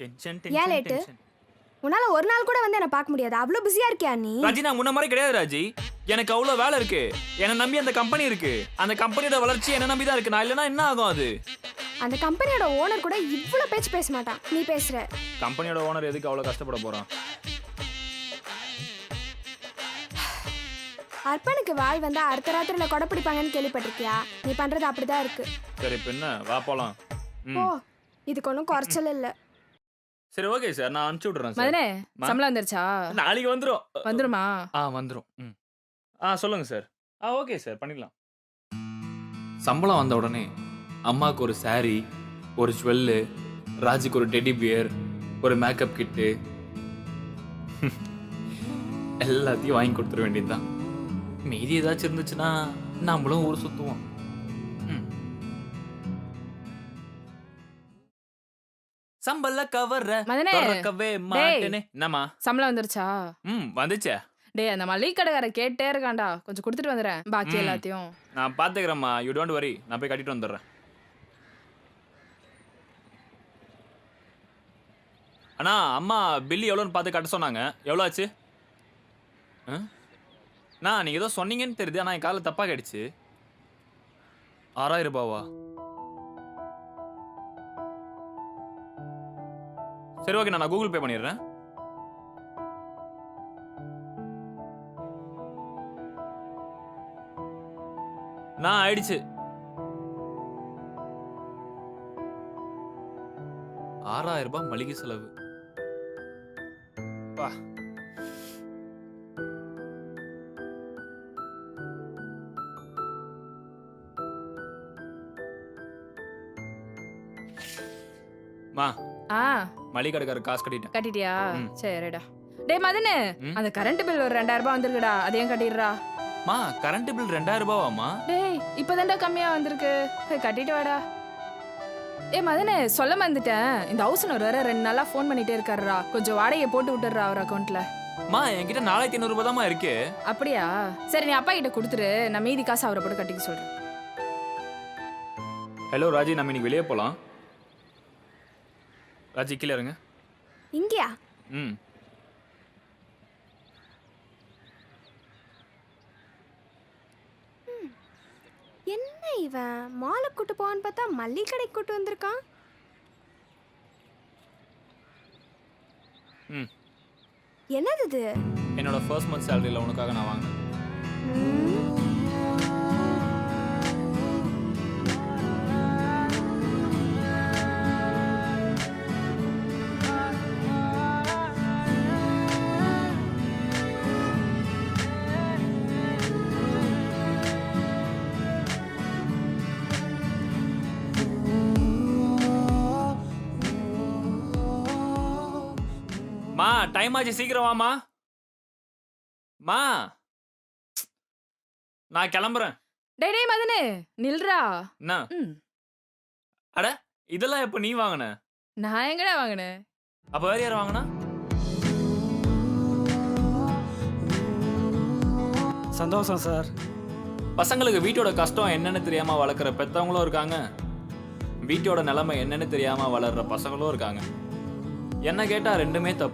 Tension ஏன் late? உன்னால ஒரு நாள் கூட வந்து என்ன பார்க்க முடியாது. அவ்வளோ பிஸியா இருக்கியா நீ? ராஜி நான் முன்ன மாதிரி கிடையாது ராஜி. எனக்கு அவ்வளோ வேலை இருக்கு. என்னை நம்பி அந்த கம்பெனி இருக்கு. அந்த கம்பெனியோட வளர்ச்சி என்ன நம்பி தான் இருக்கு. நான் இல்லைன்னா என்ன ஆகும் அது? அந்த கம்பெனியோட ஓனர் கூட இவ்வளோ பேச்சு பேச மாட்டான். நீ பேசுற. கம்பெனியோட ஓனர் எதுக்கு அவ்வளோ கஷ்டப்பட போறான்? அர்ப்பனுக்கு வாழ் வந்தா அடுத்த ராத்திரில கொடை பிடிப்பாங்கன்னு கேள்விப்பட்டிருக்கியா? நீ பண்றது அப்படிதான் இருக்கு. சரி இப்போ என்ன? வா போலாம். ஓ இதுக்கு ஒன்றும் குறைச்சல் இல்லை. சரி ஓகே சார் நான் அனுப்பிச்சு விட்றேன் சார் மதனே மா. சம்பளம் வந்துருச்சா? நாளைக்கு வந்துடும் வந்துருமா? ஆ வந்துடும் ம். ஆ சொல்லுங்க சார் ஆ ஓகே சார் பண்ணிடலாம். சம்பளம் வந்த உடனே அம்மாவுக்கு ஒரு saree ஒரு ஜுவல்லு ராஜுக்கு ஒரு டெடி பியர் ஒரு மேக்கப் கிட்டு எல்லாத்தையும் வாங்கி கொடுத்துட வேண்டியதுதான். மீதி ஏதாச்சும் இருந்துச்சுன்னா நம்மளும் ஊர் சுற்றுவோம் சம்பள கவர்ற மதனே, திறக்கவே மாட்டேனே. என்னம்மா? சம்பளம் வந்துருச்சா? ம் வந்துச்சே. டேய் அந்த மளிகை கடைக்கார கேட்டே இருக்கான்டா. கொஞ்சம் கொடுத்துட்டு வந்துடுறேன் பாக்கி ம். எல்லாத்தையும். நான் பார்த்துக்கிறேம்மா யூ டோன்ட் வரி நான் போய் கட்டிட்டு வந்துடுறேன். அண்ணா அம்மா பில்லு எவ்வளோன்னு பார்த்து கட்ட சொன்னாங்க. எவ்வளோ ஆச்சு ஆ? அண்ணா நீங்கள் ஏதோ சொன்னீங்கன்னு தெரியுது. ஆனால் என் காலில் தப்பாக கேடுச்சு ஆறாயிரம் ரூபாவா? சரி ஓகே நான் கூகுள் பே பண்ணிடுறேன். நான் ஆயிடுச்சு. ஆறாயிரம் ரூபாய் மளிகை செலவு. பா. மா. ஆ. மளிகை கடைக்கார காசு கட்டிட்டேன். கட்டிட்டியா. சரிடா டேய் மதனு ம். அந்த கரண்ட் பில் ஒரு ரெண்டாயிரம் ரூபாய் வந்திருக்குடா. அதையும் கட்டிடுறா. மா கரண்ட் பில் ரெண்டாயிரம் ரூபாவாமா டேய் இப்பதான்டா கம்மியா வந்திருக்கு. போய் கட்டிட்டு வாடா. ஏ மதனே சொல்ல மறந்துட்டேன். இந்த ஹவுஸ் ஓனர் வேற ரெண்டு நாளா ஃபோன் பண்ணிட்டே இருக்காருடா. கொஞ்சம் வாடகையை போட்டு விட்டுறா அவர் அக்கௌண்ட்ல மா என்கிட்ட நாலாயிரத்தி ஐநூறு ரூபாய் தான்மா இருக்கு. அப்படியா? சரி நீ அப்பா கிட்ட கொடுத்துரு. நான் மீதி காசு அவரை போட்டு கட்டிக்க சொல்றேன். ஹலோ ராஜி. நம்ம இன்னைக்கு வெளியே போகலாம் ராஜி கீழே இருங்க இங்கேயா? ம். என்ன இவன்? மாலை கூட்டு போவான்னு பார்த்தா மல்லிகை கடைக்கு கூட்டு வந்திருக்கான். ம். என்னது இது? என்னோட ஃபர்ஸ்ட் மந்த் சேலரியில் உனக்காக நான் வாங்கினேன். ம், டைம் ஆச்சு சீக்கிரம் வாமா மா. நான் கிளம்புறேன். டேய் டேய் மதனு நில்றா. என்ன? ம். இதெல்லாம் எப்போ நீ வாங்கின? நான் எங்கடா வாங்கினேன் அப்போ வேற யார் வாங்கினா? சந்தோஷம் சார். பசங்களுக்கு வீட்டோட கஷ்டம் என்னன்னு தெரியாம வளர்க்குற பெத்தவங்களும் இருக்காங்க. வீட்டோட நிலைமை என்னன்னு தெரியாம வளர்ற பசங்களும் இருக்காங்க. என்ன கேட்டா ரெண்டுமே தப்பு.